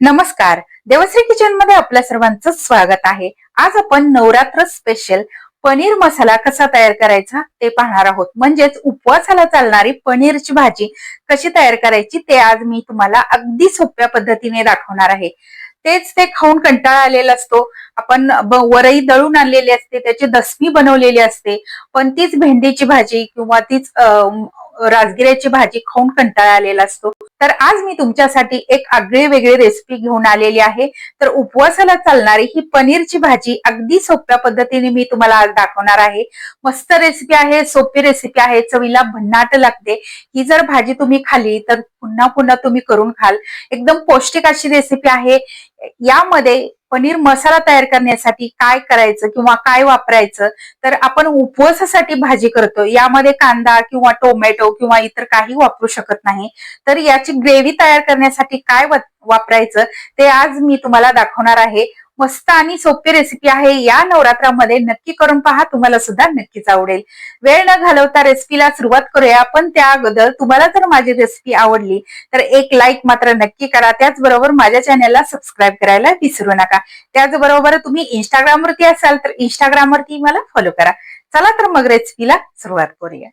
नमस्कार. देवश्री किचनमध्ये आपल्या सर्वांचं स्वागत आहे. आज आपण नवरात्र स्पेशल पनीर मसाला कसा तयार करायचा ते पाहणार आहोत. म्हणजेच उपवासाला चालणारी पनीरची भाजी कशी तयार करायची ते आज मी तुम्हाला अगदी सोप्या पद्धतीने दाखवणार आहे. तेच ते खाऊन कंटाळा आलेला असतो. आपण वरई दळून आणलेली असते त्याची दसमी बनवलेली असते. पण तीच भेंडीची भाजी किंवा तीच राजगिऱ्याची भाजी खाऊन कंटाळा आलेला असतो. तर आज मी तुमच्यासाठी एक आगळी वेगळी रेसिपी घेऊन आलेली आहे. तर उपवासाला चालणारी ही पनीरची भाजी अगदी सोप्या पद्धतीने मी तुम्हाला आज दाखवणार आहे. मस्त रेसिपी आहे सोपी रेसिपी आहे चवीला भन्नाट लागते. ही जर भाजी तुम्ही खाल्ली तर पुन्हा पुन्हा तुम्ही करून खाल. एकदम पौष्टिक अशी रेसिपी आहे. यामध्ये पनीर मसाला तयार करण्यासाठी काय करायचं किंवा काय वापरायचं तर आपण उपवासासाठी भाजी करतो. यामध्ये कांदा किंवा टोमॅटो किंवा इतर काही वापरू शकत नाही. तर याची ग्रेव्ही तयार करण्यासाठी काय वापरायचं ते आज मी तुम्हाला दाखवणार आहे. मस्त आणि सोपी रेसिपी आहे. या नवरात्रामध्ये नक्की करून पहा तुम्हाला सुद्धा नक्कीच आवडेल. वेळ न घालवता रेसिपीला सुरुवात करूया. पण त्या अगोदर तुम्हाला जर माझी रेसिपी आवडली तर एक लाईक मात्र नक्की करा. त्याचबरोबर माझ्या चॅनलला सबस्क्राईब करायला विसरू नका. त्याचबरोबर तुम्ही इंस्टाग्राम वरती असाल तर इंस्टाग्राम वरती मला फॉलो करा. चला तर मग रेसिपीला सुरुवात करूया.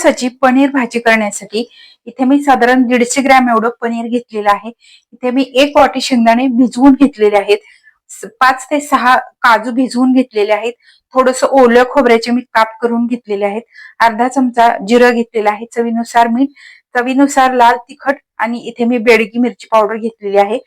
उपवासाची पनीर भाजी करण्यासाठी. इथे मी साधारण दीडशे ग्रॅम एवढं पनीर घेतलेलं आहे. इथे मी एक वाटी शेंगदाणे भिजवून घेतलेले आहेत. पाच ते सहा काजू भिजवून घेतलेले आहेत. थोडस ओलं खोबऱ्याचे मी काप करून घेतलेले आहेत. अर्धा चमचा जिरं घेतलेला आहे चवीनुसार मीठ. चवीनुसार लाल तिखट आणि इथे मी बेडगी मिरची पावडर घेतलेली आहे.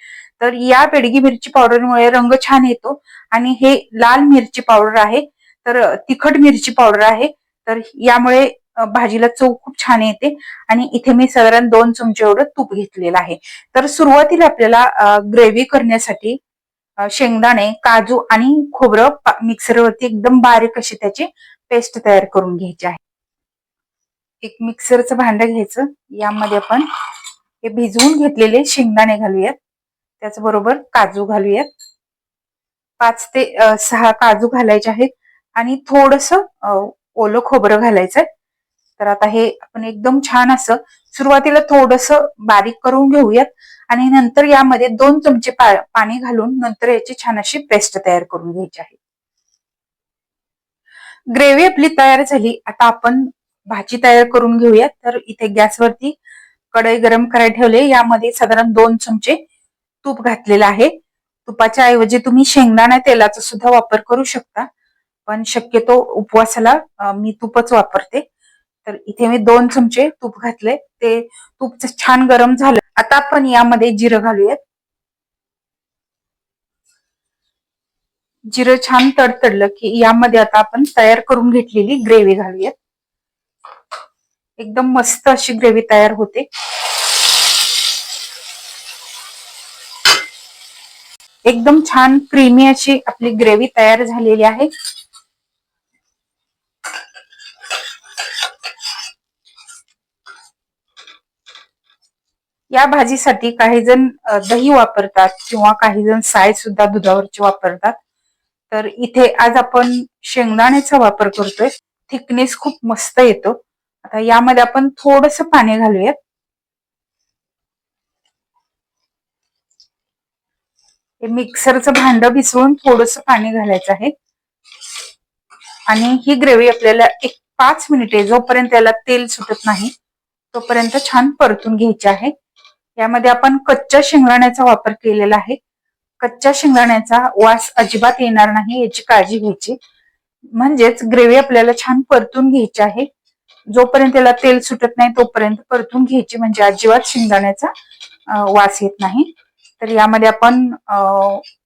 तर या बेडगी मिरची पावडरमुळे रंग छान येतो आणि हे लाल मिरची पावडर आहे. तर तिखट मिरची पावडर आहे. तर यामुळे भाजीला चव खूप छान येते. आणि इथे मी साधारण दोन चमचे एवढं तूप घेतलेलं आहे. तर सुरुवातीला आपल्याला ग्रेव्ही करण्यासाठी शेंगदाणे काजू आणि खोबरं मिक्सरवरती एकदम बारीक अशी त्याची पेस्ट तयार करून घ्यायची आहे. एक मिक्सरचं भांड घ्यायचं. यामध्ये आपण हे भिजवून घेतलेले शेंगदाणे घालूयात. त्याचबरोबर काजू घालूयात. पाच ते सहा काजू घालायचे आहेत. आणि थोडस ओलं खोबरं घालायचंय. तर आता हे आपण एकदम छान असं सुरुवातीला थोडस बारीक करून घेऊयात. आणि नंतर यामध्ये दोन चमचे पाणी घालून नंतर याची छान अशी पेस्ट तयार करून घ्यायची आहे. ग्रेव्ही आपली तयार झाली. आता आपण भाजी तयार करून घेऊयात. तर इथे गॅसवरती कढई गरम करायला ठेवले. यामध्ये साधारण दोन चमचे तूप घातलेलं आहे. तुपाच्या ऐवजी तुम्ही शेंगदाणा तेलाचा सुद्धा वापर करू शकता. पण शक्यतो उपवासाला मी तूपच वापरते. तर इथे मी दोन चमचे तूप घातले. ते तूप छान गरम झालं. आता आपण यामध्ये जिरं घालूयात. जिरं छान तडतडलं की यामध्ये आता आपण तयार करून घेतलेली ग्रेव्ही घालूयात. एकदम मस्त अशी ग्रेव्ही तयार होते. एकदम छान क्रीमी अशी आपली ग्रेव्ही तयार झालेली आहे. या भाजीसाठी काही जण दही वापरतात किंवा काही जण साय सुद्धा दुधावरची वापरतात. तर इथे आज आपण शेंगदाण्याचा वापर करतोय. थिकनेस खूप मस्त येतो. आता यामध्ये आपण थोडस पाणी घालूयात. हे मिक्सरचं भांड भिसवून थोडस पाणी घालायचं आहे. आणि ही ग्रेव्ही आपल्याला एक पाच मिनिटे जोपर्यंत त्याला तेल सुटत नाही तोपर्यंत छान परतून घ्यायची आहे. यामध्ये आपण कच्च्या शेंगदाण्याचा वापर केलेला आहे. कच्च्या शेंगदाण्याचा वास अजिबात येणार नाही याची काळजी घ्यायची. म्हणजेच ग्रेव्ही आपल्याला छान परतून घ्यायची आहे. जोपर्यंत त्याला तेल सुटत नाही तोपर्यंत परतून घ्यायची म्हणजे अजिबात शेंगदाण्याचा वास येत नाही. तर यामध्ये आपण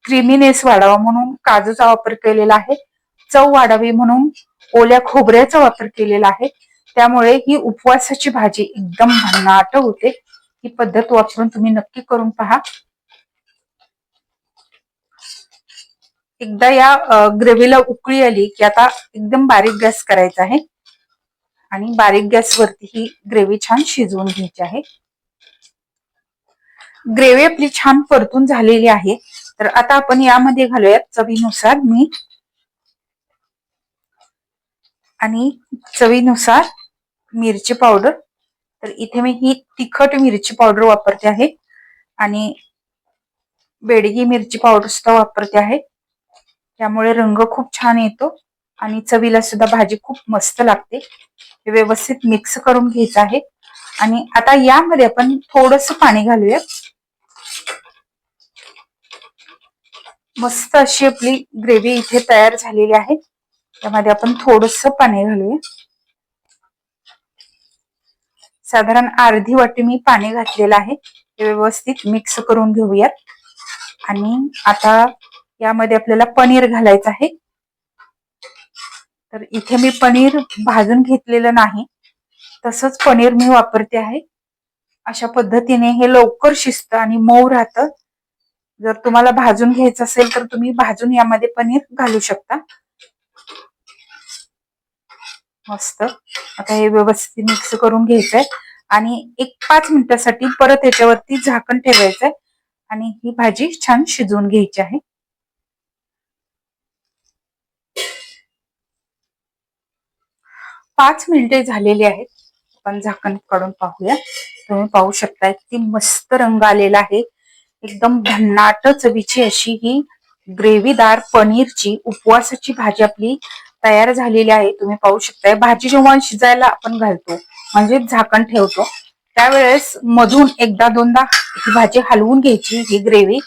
क्रिमीनेस वाढावा म्हणून काजूचा वापर केलेला आहे. चव वाढावी म्हणून ओल्या खोबऱ्याचा वापर केलेला आहे. त्यामुळे ही उपवासाची भाजी एकदम भन्नाट होते. ही पद्धत वापरून तुम्ही नक्की करून पहा. एकदा या ग्रेव्हीला उकळी आली की आता एकदम बारीक गॅस करायचा आहे. आणि बारीक गॅसवरती ही ग्रेव्ही छान शिजवून घ्यायची आहे. ग्रेव्ही आपली छान परतून झालेली आहे. तर आता आपण यामध्ये घालूयात चवीनुसार मीठ. आणि चवीनुसार मिरची पावडर. तर इथे मी ही तिखट मिरची पावडर वापरते आहे. आणि बेडगी मिरची पावडर सुद्धा वापरते आहे. त्यामुळे रंग खूप छान येतो. आणि चवीला सुद्धा भाजी खूप मस्त लागते. हे व्यवस्थित मिक्स करून घ्यायचं आहे. आणि आता यामध्ये आपण थोडस पाणी घालूया मस्त अशी आपली ग्रेव्ही इथे तयार झालेली आहे. त्यामध्ये आपण थोडस पाणी घालूया. साधारण अर्धी वाटी मी पाणी घातलेलं आहे. ते व्यवस्थित मिक्स करून घेऊयात. आणि आता यामध्ये आपल्याला पनीर घालायचं आहे. तर इथे मी पनीर भाजून घेतलेलं नाही. तसंच पनीर मी वापरते आहे. अशा पद्धतीने हे लवकर शिस्त आणि मऊ राहतं. जर तुम्हाला भाजून घ्यायचं असेल तर तुम्ही भाजून यामध्ये पनीर घालू शकता. मस्त आता हे व्यवस्थित मिक्स करून घ्यायचंय. आणि एक पाच मिनिटासाठी परत याच्यावरती झाकण ठेवायचंय. आणि ही भाजी छान शिजवून घ्यायची आहे. पाच मिनिटे झालेली आहेत. आपण झाकण काढून पाहूया. तुम्ही पाहू शकता किती मस्त रंग आलेला आहे. एकदम भन्नाट चवीची अशी ही ग्रेव्हीदार पनीरची उपवासाची भाजी आपली तयार झालेली आहे. तुम्ही पाहू शकताय. भाजी जेव्हा शिजायला आपण घालतो म्हणजे झाकण ठेवतो त्यावेळेस मधून एकदा दोनदा ही भाजी हलवून घ्यायची ही ग्रेव्ही.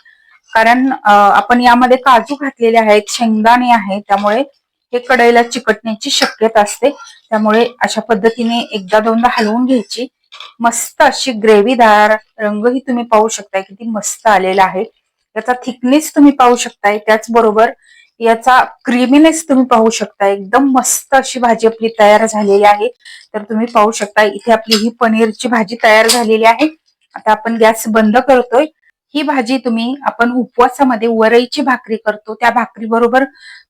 कारण आपण यामध्ये काजू घातलेले आहेत शेंगदाणे आहेत त्यामुळे हे कढईला चिकटण्याची शक्यता असते. त्यामुळे अशा पद्धतीने एकदा दोनदा हलवून घ्यायची. मस्त अशी ग्रेव्हीदार रंगही तुम्ही पाहू शकताय. किती मस्त आलेला आहे. त्याचा थिकनेस तुम्ही पाहू शकताय. त्याचबरोबर याचा क्रीमीनेस तुम्ही पाहू शकता. एकदम मस्त अशी भाजी आपली तयार झालेली आहे. तर तुम्ही पाहू शकता इथे आपली ही पनीरची भाजी तयार झालेली आहे. आता आपण गॅस बंद करतोय. ही भाजी तुम्ही आपण उपवासामध्ये वरईची भाकरी करतो त्या भाकरी बरोबर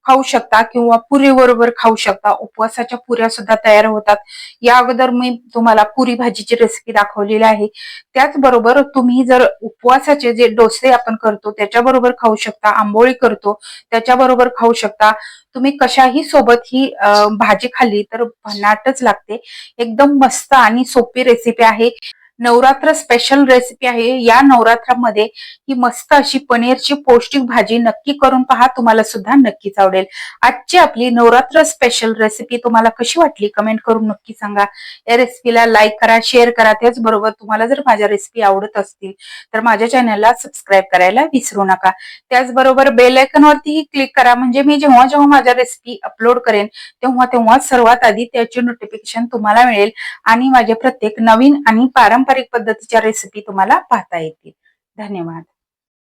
खाऊ शकता किंवा पुरी बरोबर खाऊ शकता. उपवासाच्या पुऱ्या सुद्धा तयार होतात. या अगोदर मी तुम्हाला पुरी भाजीची रेसिपी दाखवलेली आहे. त्याचबरोबर तुम्ही जर उपवासाचे जे डोसे आपण करतो त्याच्याबरोबर खाऊ शकता आंबोळी करतो त्याच्याबरोबर खाऊ शकता. तुम्ही कशाही सोबत ही भाजी खाल्ली तर भन्नाटच लागते. एकदम मस्त आणि सोपी रेसिपी आहे. नवरात्र स्पेशल रेसिपी आहे. या नवरात्रामध्ये ही मस्त अशी पनीरची पौष्टिक भाजी नक्की करून पहा. तुम्हाला सुद्धा नक्कीच आवडेल. आजची आपली नवरात्र स्पेशल रेसिपी तुम्हाला कशी वाटली? कमेंट करून नक्की सांगा. या रेसिपीला लाईक करा शेअर करा. त्याचबरोबर तुम्हाला जर माझ्या रेसिपी आवडत असतील तर माझ्या चॅनलला सबस्क्राईब करायला विसरू नका. त्याचबरोबर बेल वरतीही क्लिक करा. म्हणजे मी जेव्हा जेव्हा माझ्या रेसिपी अपलोड करेन तेव्हा तेव्हा सर्वात आधी त्याची नोटिफिकेशन तुम्हाला मिळेल. आणि माझे प्रत्येक नवीन आणि पारंपरिक पारंपरिक पद्धतीच्या रेसिपी तुम्हाला पाहता येतील. धन्यवाद.